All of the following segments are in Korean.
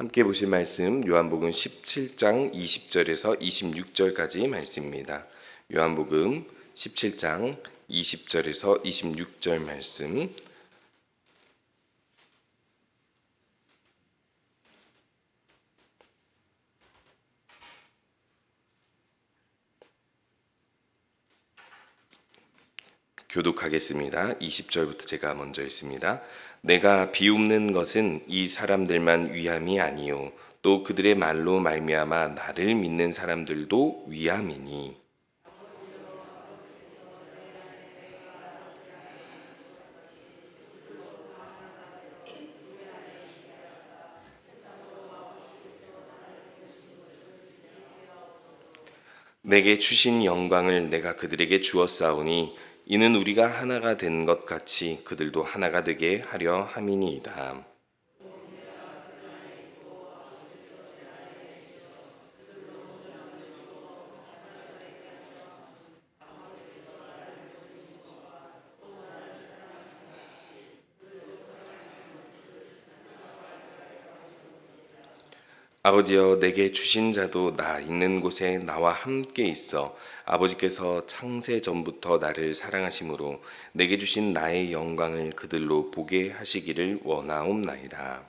함께 보실 말씀 요한복음 17장 20절에서 26절까지 말씀입니다. 요한복음 17장 20절에서 26절 말씀 교독하겠습니다. 20절부터 제가 먼저 읽습니다. 내가 비웃는 것은 이 사람들만 위함이 아니요. 또 그들의 말로 말미암아 나를 믿는 사람들도 위함이니. 내게 주신 영광을 내가 그들에게 주었사오니 이는 우리가 하나가 된 것 같이 그들도 하나가 되게 하려 함이니이다. 아버지여 내게 주신 자도 나 있는 곳에 나와 함께 있어 아버지께서 창세 전부터 나를 사랑하심으로 내게 주신 나의 영광을 그들로 보게 하시기를 원하옵나이다.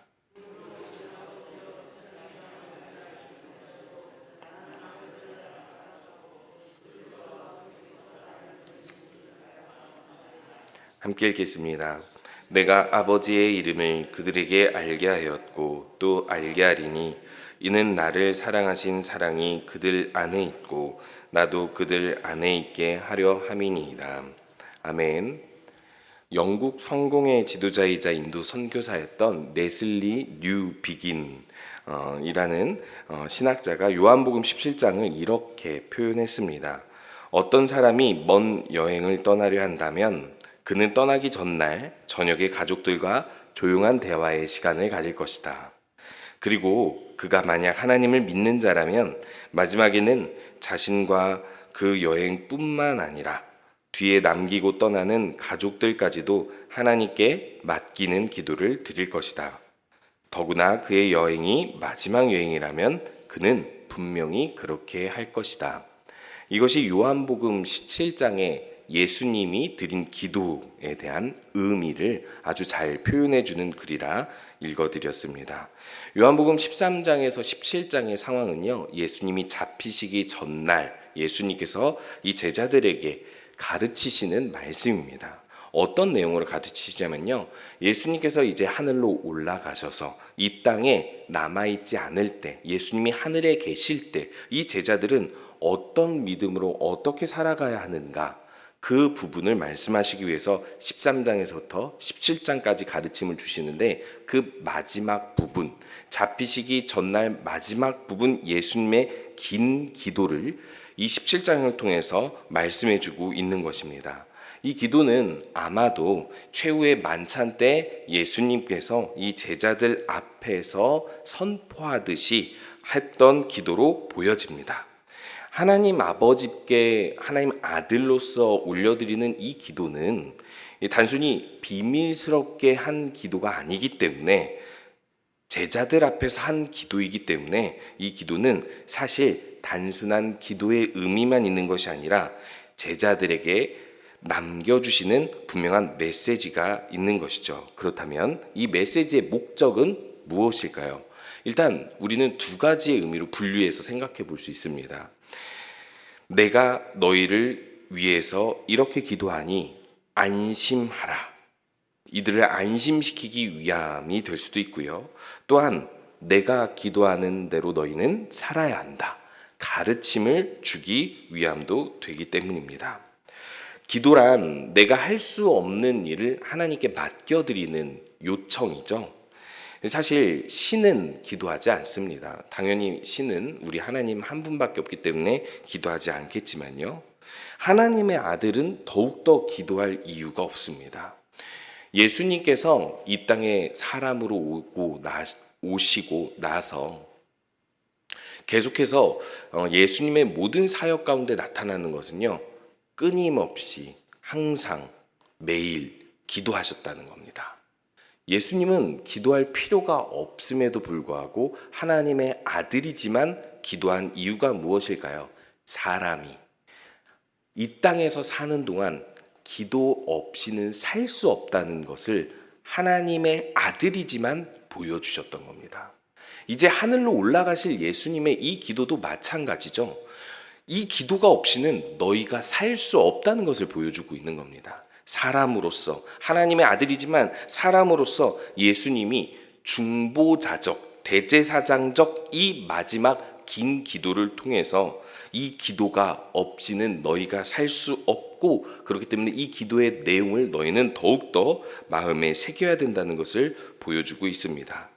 함께 읽겠습니다. 내가 아버지의 이름을 그들에게 알게 하였고 또 알게 하리니 이는 나를 사랑하신 사랑이 그들 안에 있고 나도 그들 안에 있게 하려 함이니이다. 아멘. 영국 성공의 지도자이자 인도 선교사였던 네슬리 뉴 비긴 어, 이라는 어, 신학자가 요한복음 17장을 이렇게 표현했습니다. 어떤 사람이 먼 여행을 떠나려 한다면 그는 떠나기 전날 저녁에 가족들과 조용한 대화의 시간을 가질 것이다. 그리고 그가 만약 하나님을 믿는 자라면 마지막에는 자신과 그 여행뿐만 아니라 뒤에 남기고 떠나는 가족들까지도 하나님께 맡기는 기도를 드릴 것이다. 더구나 그의 여행이 마지막 여행이라면 그는 분명히 그렇게 할 것이다. 이것이 요한복음 17장에 예수님이 드린 기도에 대한 의미를 아주 잘 표현해 주는 글이라 읽어드렸습니다. 요한복음 13장에서 17장의 상황은요, 예수님이 잡히시기 전날 예수님께서 이 제자들에게 가르치시는 말씀입니다. 어떤 내용으로 가르치시냐면요, 예수님께서 이제 하늘로 올라가셔서 이 땅에 남아있지 않을 때, 예수님이 하늘에 계실 때, 이 제자들은 어떤 믿음으로 어떻게 살아가야 하는가, 그 부분을 말씀하시기 위해서 13장에서부터 17장까지 가르침을 주시는데 그 마지막 부분, 잡히시기 전날 마지막 부분 예수님의 긴 기도를 이 17장을 통해서 말씀해 주고 있는 것입니다. 이 기도는 아마도 최후의 만찬 때 예수님께서 이 제자들 앞에서 선포하듯이 했던 기도로 보여집니다. 하나님 아버지께 하나님 아들로서 올려드리는 이 기도는 단순히 비밀스럽게 한 기도가 아니기 때문에 제자들 앞에서 한 기도이기 때문에 이 기도는 사실 단순한 기도의 의미만 있는 것이 아니라 제자들에게 남겨주시는 분명한 메시지가 있는 것이죠. 그렇다면 이 메시지의 목적은 무엇일까요? 일단 우리는 두 가지의 의미로 분류해서 생각해 볼 수 있습니다. 내가 너희를 위해서 이렇게 기도하니 안심하라. 이들을 안심시키기 위함이 될 수도 있고요. 또한 내가 기도하는 대로 너희는 살아야 한다. 가르침을 주기 위함도 되기 때문입니다. 기도란 내가 할 수 없는 일을 하나님께 맡겨드리는 요청이죠. 사실 신은 기도하지 않습니다. 당연히 신은 우리 하나님 한 분밖에 없기 때문에 기도하지 않겠지만요. 하나님의 아들은 더욱더 기도할 이유가 없습니다. 예수님께서 이 땅에 사람으로 오고 나, 오시고 나서 계속해서 어, 예수님의 모든 사역 가운데 나타나는 것은요, 끊임없이 항상 매일 기도하셨다는 겁니다. 예수님은 기도할 필요가 없음에도 불구하고 하나님의 아들이지만 기도한 이유가 무엇일까요? 사람이 이 땅에서 사는 동안 기도 없이는 살 수 없다는 것을 하나님의 아들이지만 보여주셨던 겁니다. 이제 하늘로 올라가실 예수님의 이 기도도 마찬가지죠. 이 기도가 없이는 너희가 살 수 없다는 것을 보여주고 있는 겁니다. 사람으로서 하나님의 아들이지만 사람으로서 예수님이 중보자적 대제사장적 이 마지막 긴 기도를 통해서 이 기도가 없이는 너희가 살 수 없고 그렇기 때문에 이 기도의 내용을 너희는 더욱더 마음에 새겨야 된다는 것을 보여주고 있습니다.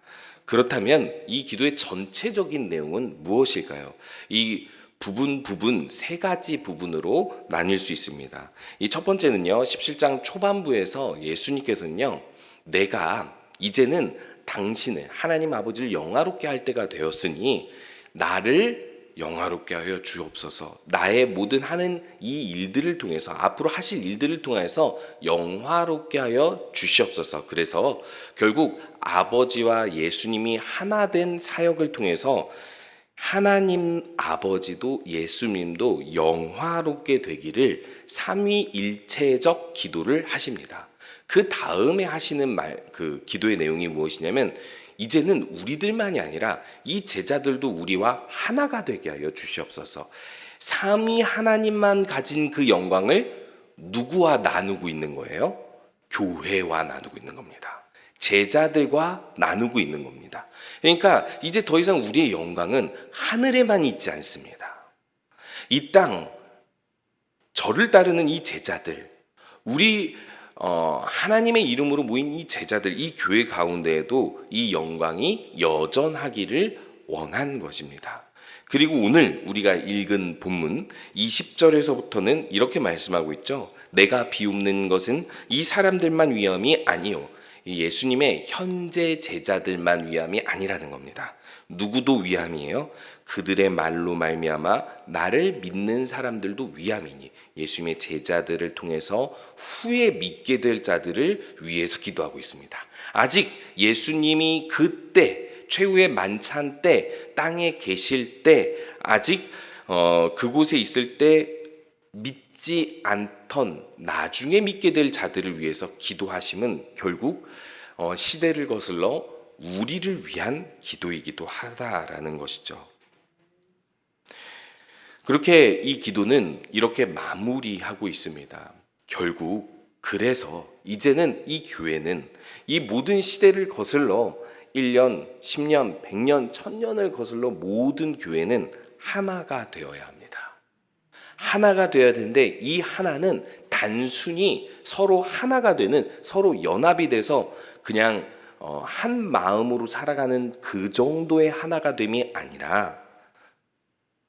그렇다면 이 기도의 전체적인 내용은 무엇일까요? 이 부분 부분 세 가지 부분으로 나뉠 수 있습니다. 이 첫 번째는요. 17장 초반부에서 예수님께서는요. 내가 이제는 당신을 하나님 아버지를 영화롭게 할 때가 되었으니 나를 영화롭게 하여 주옵소서. 나의 모든 하는 이 일들을 통해서 앞으로 하실 일들을 통해서 영화롭게 하여 주시옵소서. 그래서 결국 아버지와 예수님이 하나 된 사역을 통해서 하나님 아버지도 예수님도 영화롭게 되기를 삼위일체적 기도를 하십니다. 그 다음에 하시는 말, 그 기도의 내용이 무엇이냐면 이제는 우리들만이 아니라 이 제자들도 우리와 하나가 되게 하여 주시옵소서. 삼위 하나님만 가진 그 영광을 누구와 나누고 있는 거예요? 교회와 나누고 있는 겁니다. 제자들과 나누고 있는 겁니다. 그러니까 이제 더 이상 우리의 영광은 하늘에만 있지 않습니다. 이 땅, 저를 따르는 이 제자들, 우리 어, 하나님의 이름으로 모인 이 제자들, 이 교회 가운데에도 이 영광이 여전하기를 원한 것입니다. 그리고 오늘 우리가 읽은 본문 20절에서부터는 이렇게 말씀하고 있죠. 내가 비웃는 것은 이 사람들만 위함이 아니요. 이 예수님의 현재 제자들만 위함이 아니라는 겁니다. 누구도 위함이에요. 그들의 말로 말미암아 나를 믿는 사람들도 위함이니 예수님의 제자들을 통해서 후에 믿게 될 자들을 위해서 기도하고 있습니다. 아직 예수님이 그때 최후의 만찬 때 땅에 계실 때 아직 어, 그곳에 있을 때 믿 지 않던 나중에 믿게 될 자들을 위해서 기도하심은 결국 어, 시대를 거슬러 우리를 위한 기도이기도 하다라는 것이죠. 그렇게 이 기도는 이렇게 마무리하고 있습니다. 결국 그래서 이제는 이 교회는 이 모든 시대를 거슬러 1년, 10년, 100년, 1000년을 거슬러 모든 교회는 하나가 되어야 합니다. 하나가 되어야 되는데 이 하나는 단순히 서로 하나가 되는 서로 연합이 돼서 그냥 어, 한 마음으로 살아가는 그 정도의 하나가 됨이 아니라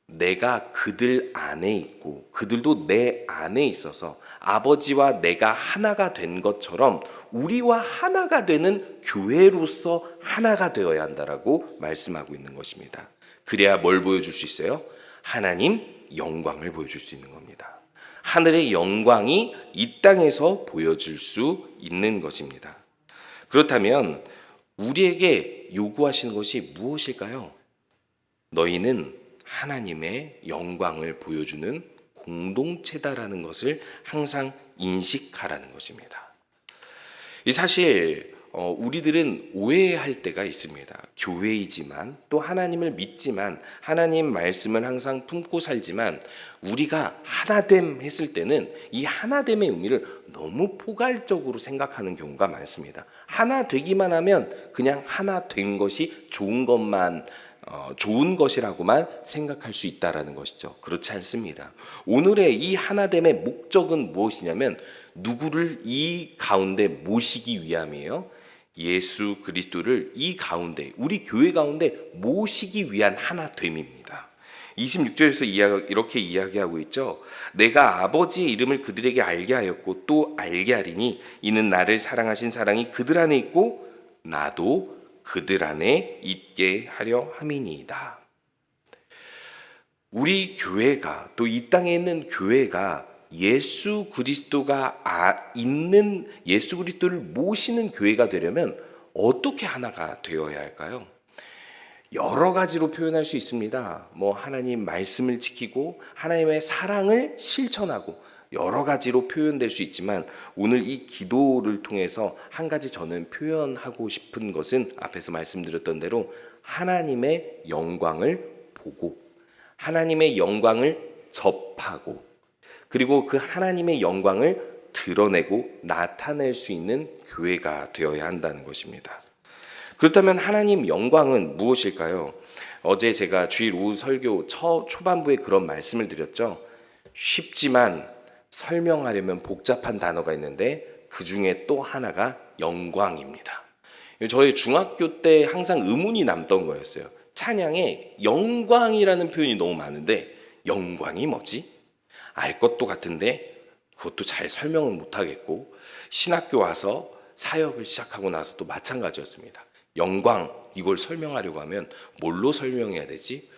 내가 그들 안에 있고 그들도 내 안에 있어서 아버지와 내가 하나가 된 것처럼 우리와 하나가 되는 교회로서 하나가 되어야 한다라고 말씀하고 있는 것입니다. 그래야 뭘 보여줄 수 있어요? 하나님 영광을 보여줄 수 있는 겁니다. 하늘의 영광이 이 땅에서 보여줄 수 있는 것입니다. 그렇다면 우리에게 요구하시는 것이 무엇일까요? 너희는 하나님의 영광을 보여주는 공동체다라는 것을 항상 인식하라는 것입니다. 이 사실 어, 우리들은 오해할 때가 있습니다. 교회이지만 또 하나님을 믿지만 하나님 말씀을 항상 품고 살지만 우리가 하나됨 했을 때는 이 하나됨의 의미를 너무 포괄적으로 생각하는 경우가 많습니다. 하나 되기만 하면 그냥 하나 된 것이 좋은 것만 어, 좋은 것이라고만 생각할 수 있다라는 것이죠. 그렇지 않습니다. 오늘의 이 하나됨의 목적은 무엇이냐면 누구를 이 가운데 모시기 위함이에요. 예수 그리스도를 이 가운데 우리 교회 가운데 모시기 위한 하나 됨입니다. 26절에서 이렇게 이야기하고 있죠. 내가 아버지의 이름을 그들에게 알게 하였고 또 알게 하리니 이는 나를 사랑하신 사랑이 그들 안에 있고 나도 그들 안에 있게 하려 함이니이다. 우리 교회가 또 이 땅에 있는 교회가 예수 그리스도가 아, 있는 예수 그리스도를 모시는 교회가 되려면 어떻게 하나가 되어야 할까요? 여러 가지로 표현할 수 있습니다. 뭐 하나님 말씀을 지키고 하나님의 사랑을 실천하고 여러 가지로 표현될 수 있지만 오늘 이 기도를 통해서 한 가지 저는 표현하고 싶은 것은 앞에서 말씀드렸던 대로 하나님의 영광을 보고 하나님의 영광을 접하고 그리고 그 하나님의 영광을 드러내고 나타낼 수 있는 교회가 되어야 한다는 것입니다. 그렇다면 하나님 영광은 무엇일까요? 어제 제가 주일 오후 설교 초, 초반부에 그런 말씀을 드렸죠. 쉽지만 설명하려면 복잡한 단어가 있는데 그 중에 또 하나가 영광입니다. 저희 중학교 때 항상 의문이 남던 거였어요. 찬양에 영광이라는 표현이 너무 많은데 영광이 뭐지? 알 것도 같은데 그것도 잘 설명은 못 하겠고 신학교 와서 사역을 시작하고 나서도 마찬가지였습니다. 영광 이걸 설명하려고 하면 뭘로 설명해야 되지?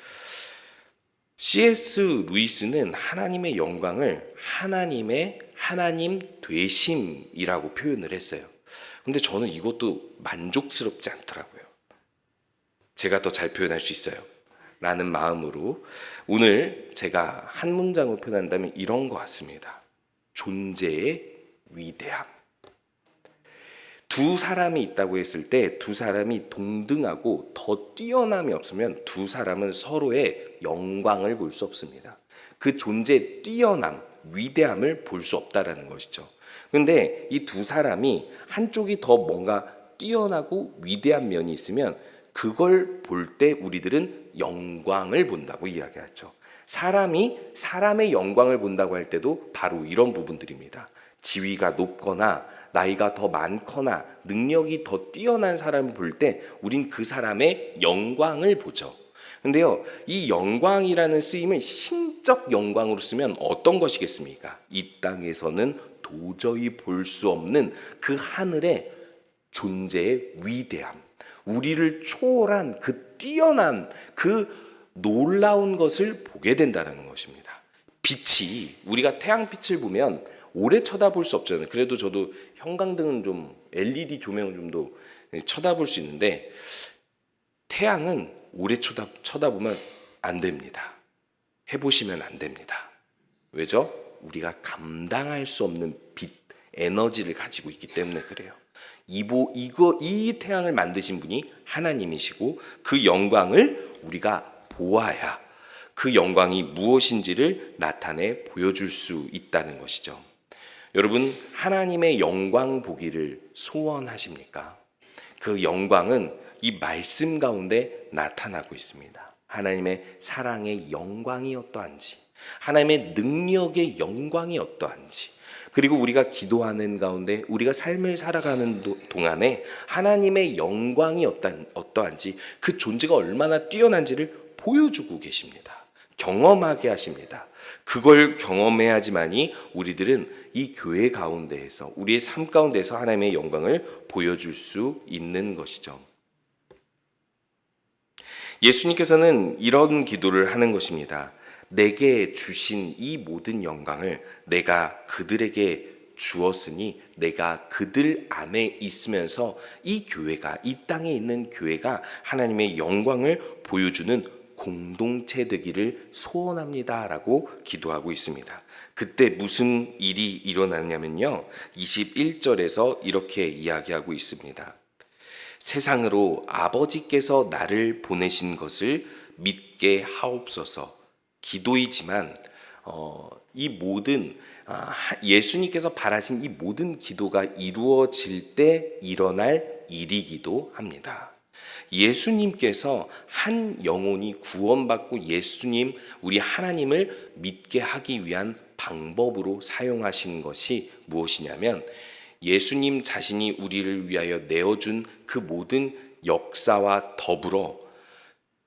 C.S. 루이스는 하나님의 영광을 하나님의 하나님 되심이라고 표현을 했어요. 근데 저는 이것도 만족스럽지 않더라고요. 제가 더 잘 표현할 수 있어요. 라는 마음으로 오늘 제가 한 문장으로 표현한다면 이런 것 같습니다. 존재의 위대함. 두 사람이 있다고 했을 때 두 사람이 동등하고 더 뛰어남이 없으면 두 사람은 서로의 영광을 볼 수 없습니다. 그 존재의 뛰어남, 위대함을 볼 수 없다라는 것이죠. 근데 이 두 사람이 한쪽이 더 뭔가 뛰어나고 위대한 면이 있으면 그걸 볼 때 우리들은 영광을 본다고 이야기하죠. 사람이 사람의 영광을 본다고 할 때도 바로 이런 부분들입니다. 지위가 높거나 나이가 더 많거나 능력이 더 뛰어난 사람을 볼 때 우린 그 사람의 영광을 보죠. 근데요, 이 영광이라는 쓰임을 신적 영광으로 쓰면 어떤 것이겠습니까? 이 땅에서는 도저히 볼 수 없는 그 하늘의 존재의 위대함, 우리를 초월한 그 뛰어난 그 놀라운 것을 보게 된다는 것입니다. 빛이 우리가 태양빛을 보면 오래 쳐다볼 수 없잖아요. 그래도 저도 형광등은 좀 LED 조명은 좀더 쳐다볼 수 있는데 태양은 오래 쳐다, 쳐다보면 안 됩니다. 해보시면 안 됩니다. 왜죠? 우리가 감당할 수 없는 빛, 에너지를 가지고 있기 때문에 그래요. 이보, 이거, 이 태양을 만드신 분이 하나님이시고 그 영광을 우리가 보아야 그 영광이 무엇인지를 나타내 보여줄 수 있다는 것이죠. 여러분, 하나님의 영광 보기를 소원하십니까? 그 영광은 이 말씀 가운데 나타나고 있습니다. 하나님의 사랑의 영광이 어떠한지, 하나님의 능력의 영광이 어떠한지, 그리고 우리가 기도하는 가운데 우리가 삶을 살아가는 동안에 하나님의 영광이 어떠한지 그 존재가 얼마나 뛰어난지를 보여주고 계십니다. 경험하게 하십니다. 그걸 경험해야지만이 우리들은 이 교회 가운데에서 우리의 삶 가운데서 하나님의 영광을 보여줄 수 있는 것이죠. 예수님께서는 이런 기도를 하는 것입니다. 내게 주신 이 모든 영광을 내가 그들에게 주었으니 내가 그들 안에 있으면서 이 교회가 이 땅에 있는 교회가 하나님의 영광을 보여주는 공동체 되기를 소원합니다라고 기도하고 있습니다. 그때 무슨 일이 일어나냐면요. 21절에서 이렇게 이야기하고 있습니다. 세상으로 아버지께서 나를 보내신 것을 믿게 하옵소서. 기도이지만 어, 이 모든 아, 예수님께서 바라신 이 모든 기도가 이루어질 때 일어날 일이기도 합니다. 예수님께서 한 영혼이 구원받고 예수님, 우리 하나님을 믿게 하기 위한 방법으로 사용하신 것이 무엇이냐면 예수님 자신이 우리를 위하여 내어준 그 모든 역사와 더불어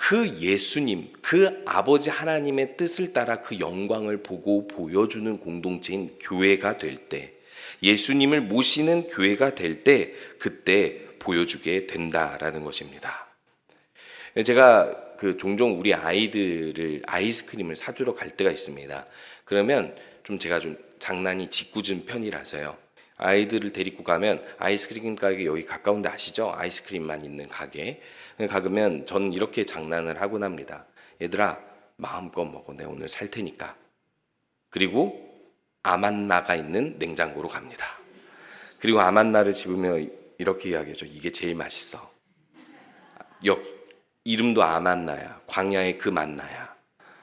그 예수님, 그 아버지 하나님의 뜻을 따라 그 영광을 보고 보여주는 공동체인 교회가 될 때, 예수님을 모시는 교회가 될 때, 그때 보여주게 된다라는 것입니다. 제가 그 종종 우리 아이들을 아이스크림을 사주러 갈 때가 있습니다. 그러면 좀 제가 좀 장난이 짓궂은 편이라서요. 아이들을 데리고 가면 아이스크림 가게 여기 가까운데 아시죠? 아이스크림만 있는 가게. 가면 저는 이렇게 장난을 하곤 합니다. 얘들아 마음껏 먹어. 내가 오늘 살 테니까. 그리고 아만나가 있는 냉장고로 갑니다. 그리고 아만나를 집으면 이렇게 이야기하죠. 이게 제일 맛있어. 역 이름도 아만나야. 광야의 그 만나야.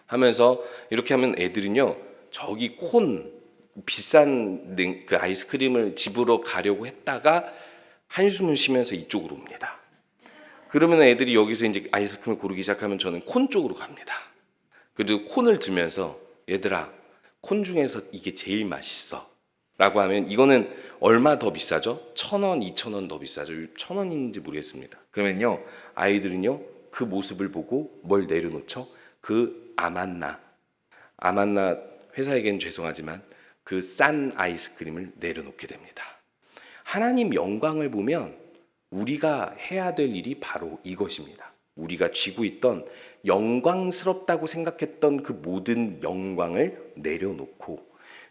하면서 이렇게 하면 애들은요. 저기 콘 비싼 냉- 그 아이스크림을 집으러 가려고 했다가 한숨을 쉬면서 이쪽으로 옵니다. 그러면 애들이 여기서 이제 아이스크림을 고르기 시작하면 저는 콘 쪽으로 갑니다. 그리고 콘을 들면서 얘들아 콘 중에서 이게 제일 맛있어 라고 하면 이거는 얼마 더 비싸죠? 천 원, 이천 원 더 비싸죠? 천 원인지 모르겠습니다. 그러면요 아이들은요 그 모습을 보고 뭘 내려놓죠? 그 아만나 아만나 회사에겐 죄송하지만 그 싼 아이스크림을 내려놓게 됩니다. 하나님 영광을 보면 우리가 해야 될 일이 바로 이것입니다. 우리가 쥐고 있던 영광스럽다고 생각했던 그 모든 영광을 내려놓고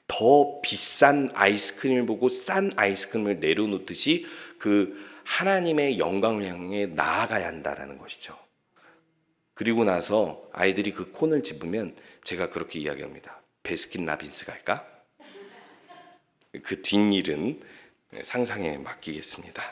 더 비싼 아이스크림을 보고 싼 아이스크림을 내려놓듯이 그 하나님의 영광을 향해 나아가야 한다라는 것이죠. 그리고 나서 아이들이 그 콘을 집으면 제가 그렇게 이야기합니다. 베스킨 라빈스 갈까? 그 뒷일은 상상에 맡기겠습니다.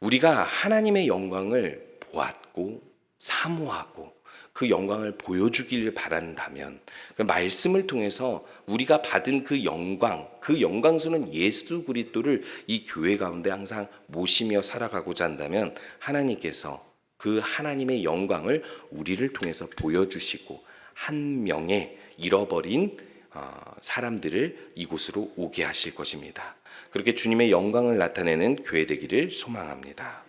우리가 하나님의 영광을 보았고 사모하고 그 영광을 보여주기를 바란다면 그 말씀을 통해서 우리가 받은 그 영광, 그 영광스러운 예수 그리스도를 이 교회 가운데 항상 모시며 살아가고자 한다면 하나님께서 그 하나님의 영광을 우리를 통해서 보여주시고 한 명의 잃어버린 어, 사람들을 이곳으로 오게 하실 것입니다. 그렇게 주님의 영광을 나타내는 교회 되기를 소망합니다.